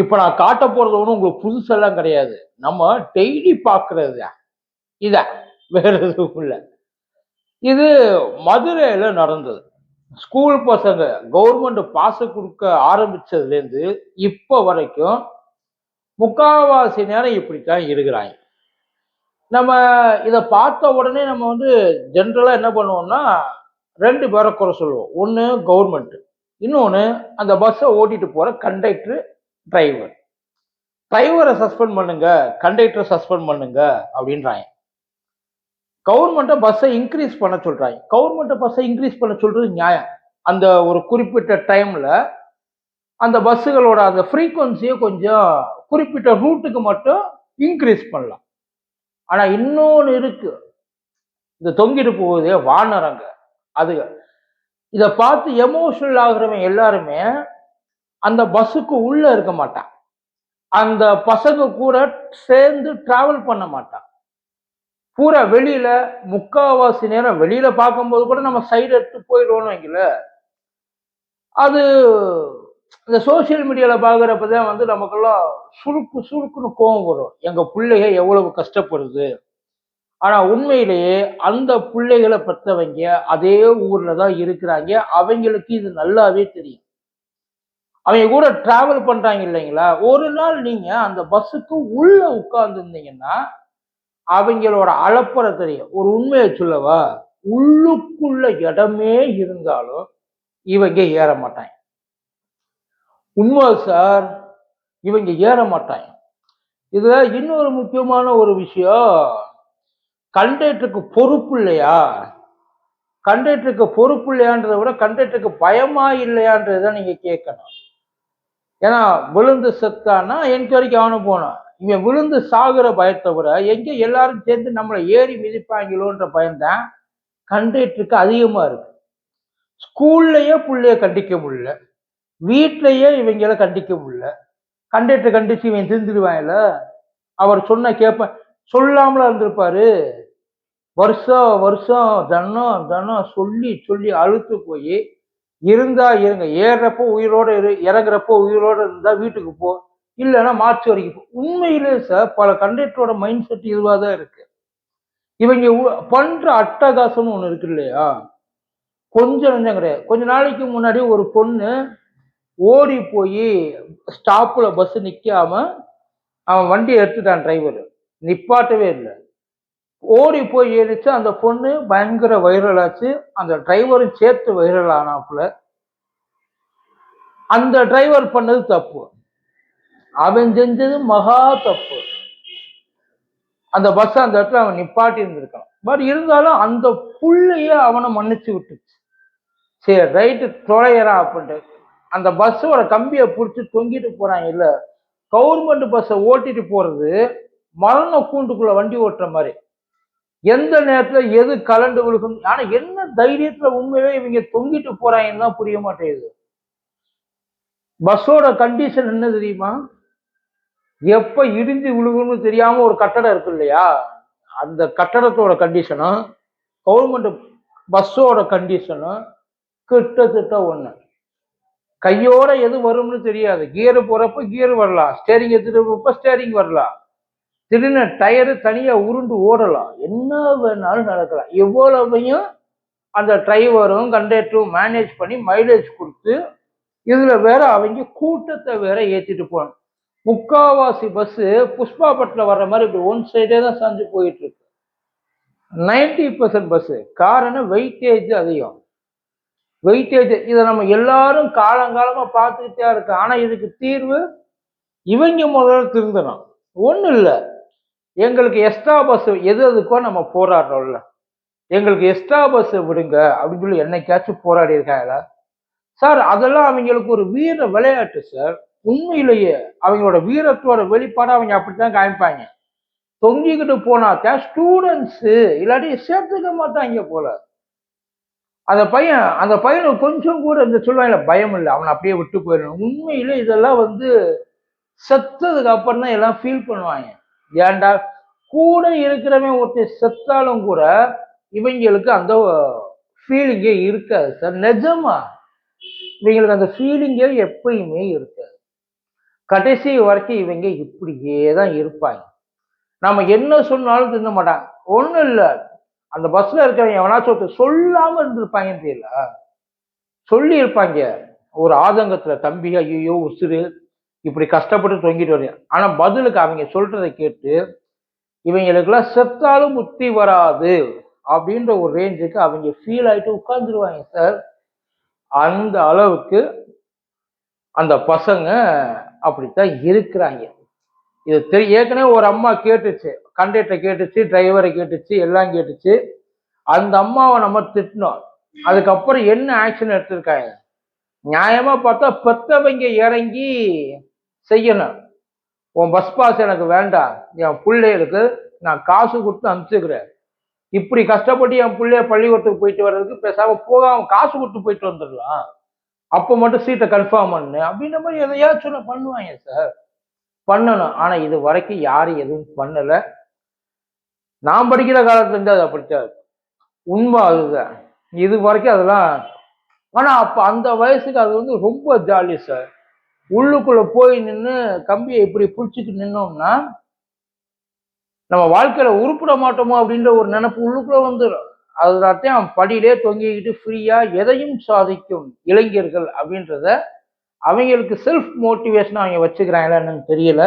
இப்போ நான் காட்ட போறது ஒன்றும் உங்களுக்கு புதுசெல்லாம் கிடையாது. நம்ம டெய்லி பார்க்கறது தான். இத வேற எதுவும் இல்லை. இது மதுரையில் நடந்தது. ஸ்கூல் பசங்க கவர்மெண்ட் பாச கொடுக்க ஆரம்பிச்சதுலேருந்து இப்போ வரைக்கும் முக்காவாசி நேரம் இப்படித்தான் இருக்கிறாங்க. நம்ம இதை பார்த்த உடனே நம்ம வந்து ஜென்ரலாக என்ன பண்ணுவோம்னா ரெண்டு பேரை குறை சொல்லுவோம். ஒன்று கவர்மெண்ட்டு இன்னொன்று அந்த பஸ்ஸை ஓட்டிட்டு போகிற கண்டக்டர் டிரைவர் டிரைவரை சஸ்பெண்ட் பண்ணுங்க கண்டக்டரை சஸ்பெண்ட் பண்ணுங்க அப்படின்றாங்க. கவர்மெண்ட்டை பஸ்ஸை இன்க்ரீஸ் பண்ண சொல்கிறாங்க கவர்மெண்ட்டை பஸ்ஸை இன்க்ரீஸ் பண்ண சொல்கிறது நியாயம். அந்த ஒரு குறிப்பிட்ட டைமில் அந்த பஸ்ஸுகளோட அந்த ஃப்ரீக்குவன்சியை கொஞ்சம் குறிப்பிட்ட ரூட்டுக்கு மட்டும் இன்க்ரீஸ் பண்ணலாம். ஆனால் இன்னொன்று இருக்குது இந்த தொங்கிட்டு போகுதே வானரங்க. அது இதை பார்த்து எமோஷனல் ஆகுறவங்க எல்லாருமே அந்த பஸ்ஸுக்கு உள்ள இருக்க மாட்டான். அந்த பசங்க கூட சேர்ந்து டிராவல் பண்ண மாட்டான். பூரா வெளியில முக்காவாசி நேரம் வெளியில பார்க்கும்போது கூட நம்ம சைடு எடுத்து போயிடுவோம்னு வைக்கல அது இந்த சோஷியல் மீடியாவில் பார்க்குறப்ப தான் வந்து நமக்கெல்லாம் சுருக்கு சுருக்குன்னு கோவம் வரும். எங்கள் பிள்ளைக எவ்வளவு கஷ்டப்படுது? ஆனால் உண்மையிலேயே அந்த பிள்ளைகளை பெற்றவங்க அதே ஊரில் தான் இருக்கிறாங்க. அவங்களுக்கு இது நல்லாவே தெரியும். அவங்க கூட டிராவல் பண்றாங்க இல்லைங்களா? ஒரு நாள் நீங்க அந்த பஸ்ஸுக்கு உள்ள உட்கார்ந்துருந்தீங்கன்னா அவங்களோட அளப்புற தெரியும். ஒரு உண்மையை சொல்லவா? உள்ளுக்குள்ள இடமே இருந்தாலும் இவங்க ஏற மாட்டாங்க. உண்மை சார்? இவங்க ஏற மாட்டாங்க. இதுல இன்னொரு முக்கியமான ஒரு விஷயம். கண்டக்டருக்கு பொறுப்பு இல்லையா? கண்டக்டருக்கு பொறுப்பு இல்லையான்றதை விட கண்டக்டருக்கு பயமா இல்லையான்றதை நீங்க கேட்கணும். ஏன்னா விழுந்து செத்தானா என்கொயரிக்கு அவனும் போனான். இவன் விழுந்து சாகுற பயத்தை விட எங்கே எல்லாரும் சேர்ந்து நம்மளை ஏறி மிதிப்பாங்களோன்ற பயம்தான் கண்டக்டருக்கு அதிகமாக இருக்கு. ஸ்கூல்லையே பிள்ளைய கண்டிக்க முடியல. வீட்டிலையே இவங்கள கண்டிக்க முடியல. கண்டக்டர் கண்டிச்சு இவன் திருந்துடுவான்ல அவர் சொன்ன கேட்ப சொல்லாமலாம் இருந்திருப்பாரு. வருஷம் வருஷம் தனம் தனம் சொல்லி சொல்லி அழுத்து போய் இருந்தா இருங்க. ஏறுறப்போ உயிரோட இரு இறங்குறப்போ உயிரோட இருந்தா வீட்டுக்கு போ இல்லைன்னா மார்ச் வரைக்கும் போ. உண்மையிலே சார் பல கண்டக்டரோட மைண்ட் செட் இதுவாக தான் இருக்கு. இவங்க பண்ற அட்டகாசம்னு ஒன்று இருக்கு இல்லையா? கொஞ்சம் நஞ்சம் கிடையாது. கொஞ்ச நாளைக்கு முன்னாடி ஒரு பொண்ணு ஓடி போய் ஸ்டாப்பில் பஸ் நிற்காம அவன் வண்டியை எடுத்துட்டான் டிரைவர் நிப்பாட்டவே இல்லை. ஓடி போய் ஏறிச்சு அந்த பொண்ணு பயங்கர வைரல் ஆச்சு. அந்த டிரைவரும் சேர்த்து வைரல் ஆனாப்புல. அந்த டிரைவர் பண்ணது தப்பு. அவன் செஞ்சது மகா தப்பு. அந்த பஸ் அந்த இடத்துல அவன் நிப்பாட்டி இருந்திருக்கான் பட் இருந்தாலும் அந்த புள்ளைய அவனை மன்னிச்சு விட்டுச்சு. சரி ரைட்டு தொலைகிறான் அப்படின்ட்டு. அந்த பஸ்ஸோட கம்பியை பிடிச்சி தொங்கிட்டு போறான் இல்லை. கவர்மெண்ட் பஸ்ஸை ஓட்டிட்டு போறது மரண கூண்டுக்குள்ள வண்டி ஓட்டுற மாதிரி. எந்த நேரத்துல எது கலண்டு விழுகும்? ஆனா என்ன தைரியத்துல உண்மையிலே இவங்க தொங்கிட்டு போறாங்கன்னு தான் புரிய மாட்டேங்குது. பஸ்ஸோட கண்டிஷன் என்ன தெரியுமா? எப்ப இடிஞ்சு விழுகும்னு தெரியாம ஒரு கட்டடம் இருக்கு இல்லையா? அந்த கட்டடத்தோட கண்டிஷனும் கவர்மெண்ட் பஸ்ஸோட கண்டிஷனும் கிட்டத்தட்ட ஒண்ணு. கையோட எது வரும்னு தெரியாது. கியர் போறப்ப கியர் வரலாம். ஸ்டேரிங் எடுத்துட்டு போறப்ப ஸ்டேரிங் வரலாம். திடீர்னு டயரு தனியாக உருண்டு ஓடலாம். என்ன வேணாலும் நடக்கலாம். எவ்வளவையும் அந்த டிரைவரும் கண்டக்டரும் மேனேஜ் பண்ணி மைலேஜ் கொடுத்து இதில் வேற அவங்க கூட்டத்தை வேற ஏற்றிட்டு போகணும். முக்காவாசி பஸ்ஸு புஷ்பாபட்டில் வர்ற மாதிரி இப்படி ஒன் சைடே தான் சாஞ்சு போயிட்டு இருக்கு நைன்டி பர்சன்ட் பஸ்ஸு காரணம் வெயிட்டேஜ் அதிகம். வெயிட்டேஜ் இதை நம்ம எல்லாரும் காலங்காலமாக பார்த்துக்கிட்டே இருக்கோம். ஆனால் இதுக்கு தீர்வு இவங்க முதல்ல திருந்தணும். ஒன்றும் இல்லை. எங்களுக்கு எக்ஸ்ட்ரா பஸ் எது எதுக்கோ நம்ம போராடுறோம்ல. எங்களுக்கு எக்ஸ்ட்ரா பஸ் விடுங்க அப்படின்னு சொல்லி என்னைக்காச்சும் போராடி இருக்காங்களா? சார் அதெல்லாம் அவங்களுக்கு ஒரு வீர விளையாட்டு சார். உண்மையிலேயே அவங்களோட வீரத்தோட வெளிப்பாடு அவங்க அப்படித்தான் காமிப்பாங்க. தொங்கிக்கிட்டு போனாக்கா ஸ்டூடெண்ட்ஸு இல்லாட்டி சேர்த்துக்க மாட்டாங்க போல. அந்த பையன் அந்த பையனுக்கு கொஞ்சம் கூட இந்த சொல்லுவாங்கல்ல பயம் இல்லை. அவனை அப்படியே விட்டு போயிடணும். உண்மையில இதெல்லாம் வந்து செத்ததுக்கு அப்புறம் தான் எல்லாம் ஃபீல் பண்ணுவாங்க. ஏண்டா? கூட இருக்கிறவன் ஒருத்தர் செத்தாலும் கூட இவங்களுக்கு அந்த ஃபீலிங்கே இருக்காது சார் நிஜமா? இவங்களுக்கு அந்த ஃபீலிங்கே எப்பயுமே இருக்காது. கடைசி வரைக்கும் இவங்க இப்படியே தான் இருப்பாங்க. நம்ம என்ன சொன்னாலும் தின்ன மாட்டாங்க. ஒன்றும் இல்லை. அந்த பஸ்ல இருக்கிறவங்க எவனாச்சும் ஒருத்தர் சொல்லாம இருந்திருப்பாங்கன்னு தெரியல. சொல்லி இருப்பாங்க ஒரு ஆதங்கத்துல தம்பி ஐயோ உசுறு. இப்படி கஷ்டப்பட்டு தொங்கிட்டு வரீங்க ஆனால் பதிலுக்கு அவங்க சொல்றதை கேட்டு இவங்களுக்குலாம் செத்தாலும் புத்தி வராது அப்படின்ற ஒரு ரேஞ்சுக்கு அவங்க ஃபீல் ஆகிட்டு உட்காந்துருவாங்க சார் அந்த அளவுக்கு அந்த பசங்க அப்படித்தான் இருக்கிறாங்க. இது தெரிய ஏற்கனவே ஒரு அம்மா கேட்டுச்சு கண்டக்டரை கேட்டுச்சு டிரைவரை கேட்டுச்சு எல்லாம் கேட்டுச்சு. அந்த அம்மாவை நம்ம திட்டினோம். அதுக்கப்புறம் என்ன ஆக்ஷன் எடுத்திருக்காங்க? நியாயமா பார்த்தா பெத்தவங்க இறங்கி செய்யணும். உன் பஸ் பாஸ் எனக்கு வேண்டாம். என் பிள்ளைகளுக்கு நான் காசு கொடுத்து அனுப்பிச்சுக்கிறேன். இப்படி கஷ்டப்பட்டு என் பிள்ளைய பள்ளிக்கூடத்துக்கு போயிட்டு வர்றதுக்கு பேசாம போகாம காசு கொடுத்து போயிட்டு வந்துடலாம். அப்போ மட்டும் சீட்டை கன்ஃபார்ம் பண்ணு. அப்படின்ற மாதிரி எதையாச்சும் ஒண்ணு பண்ணுவாங்க சார் பண்ணணும். ஆனா இது வரைக்கும் யாரும் எதுவும் பண்ணல. நான் படிக்கிற காலத்துல இருந்து அது உண்மை அதுதான். இது வரைக்கும் அதெல்லாம் ஆனா அப்ப அந்த வயசுக்கு அது வந்து ரொம்ப ஜாலி சார் உள்ளுக்குள்ள போய் நின்று கம்பியை இப்படி பிடிச்சிட்டு நின்னோம்னா நம்ம வாழ்க்கையில உருப்பிட மாட்டோமோ அப்படின்ற ஒரு நினைப்பு உள்ளுக்குள்ள வந்துடும் அதுதான் படியிலே தொங்கிக்கிட்டு ஃப்ரீயா எதையும் சாதிக்கும் இளைஞர்கள் அப்படின்றத அவங்களுக்கு செல்ஃப் மோட்டிவேஷன் அவங்க வச்சுக்கிறாங்களா என்னன்னு தெரியல.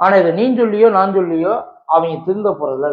ஆனா இதை நீ சொல்லியோ நான் சொல்லியோ அவங்க திருந்த போறதுல